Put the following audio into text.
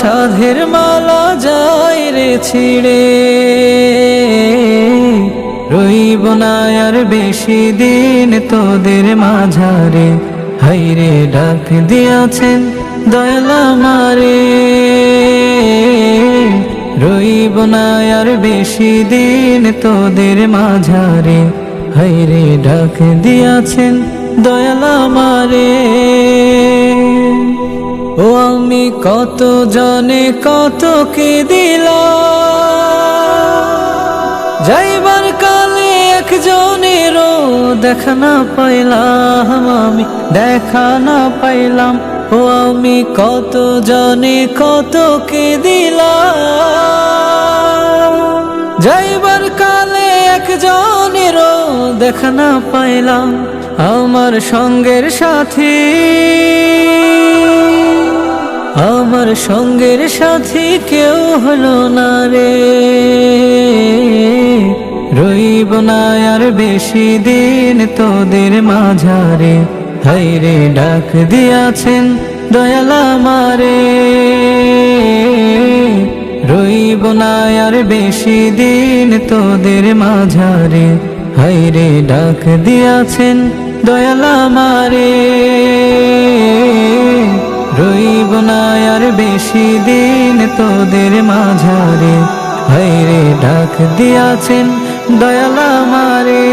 সাধের মালা যাই রে ছিড়ে। রইব না আর বেশি দিন তোদের মাঝারে। হাইরে ডাক দিয়াছেন দয়ালা মারে রইব না আর বেশি দিন তোদের মাঝারে। হাইরে ডাক দিয়াছেন দয়ালা মারে ও আমি কত জনে কত কে দিলাম যাইবার কালে একজনেরও দেখা না পাইলাম আমি, দেখা না পাইলাম। ও আমি কত জনে কত কে দিলাম যাইবার কালে একজনেরও দেখা না পাইলাম, আমার সঙ্গের সাথী। আমার সঙ্গের সাথী কেউ হলো না রে। রইব না আর বেশি দিন তোদের মাঝারে। হাইরে ডাক দিয়াছেন দয়ালা মারে রইব না আর বেশি দিন তোদের মাঝারে। হাইরে ডাক দিয়াছেন দয়ালা মারে বেশি দিন তোদের মাঝারে। হাইরে ডাক দিয়াছেন দয়ালা মারে